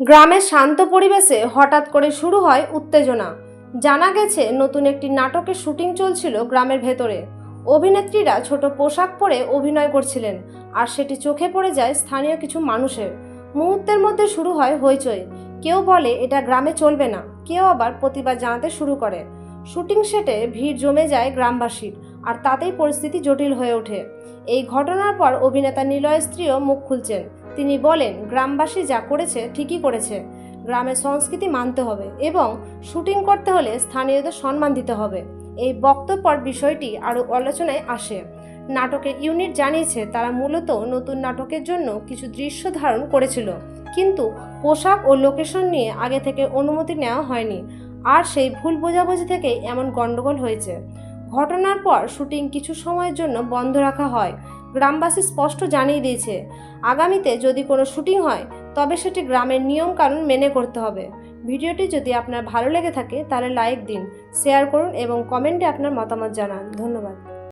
গ্রামের শান্ত পরিবেশে হঠাৎ করে শুরু হয় উত্তেজনা। জানা গেছে, নতুন একটি নাটকের শুটিং চলছিল গ্রামের ভেতরে। অভিনেত্রীরা ছোট পোশাক পরে অভিনয় করছিলেন, আর সেটি চোখে পড়ে যায় স্থানীয় কিছু মানুষের। মুহূর্তের মধ্যে শুরু হয় হইচই। কেউ বলে, এটা গ্রামে চলবে না। কেউ আবার প্রতিবাদ জানাতে শুরু করে। শুটিং সেটে ভিড় জমে যায় গ্রামবাসীর, আর তাতেই পরিস্থিতি জটিল হয়ে ওঠে। এই ঘটনার পর অভিনেতা নিলয় স্ত্রীও মুখ খুলছেন। তিনি বলেন, গ্রামবাসী যা করেছে ঠিকই করেছে। গ্রামের সংস্কৃতি মানতে হবে এবং শুটিং করতে হলে স্থানীয়দের সম্মান দিতে হবে। এই বক্তব্যর বিষয়টি আরও আলোচনায় আসে। নাটকের ইউনিট জানিয়েছে, তারা মূলত নতুন নাটকের জন্য কিছু দৃশ্য ধারণ করেছিল, কিন্তু পোশাক ও লোকেশন নিয়ে আগে থেকে অনুমতি নেওয়া হয়নি। আর সেই ভুল বোঝাবুঝি থেকেই এমন গণ্ডগোল হয়েছে। ঘটনার পর শুটিং কিছু সময়ের জন্য বন্ধ রাখা হয়। গ্রামবাসী স্পষ্ট জানিয়ে দিয়েছে, আগামীতে যদি কোনো শুটিং হয়, তবে সেটি গ্রামের নিয়মকানুন মেনে করতে হবে। ভিডিওটি যদি আপনার ভালো লেগে থাকে, তাহলে লাইক দিন, শেয়ার করুন এবং কমেন্টে আপনার মতামত জানান। ধন্যবাদ।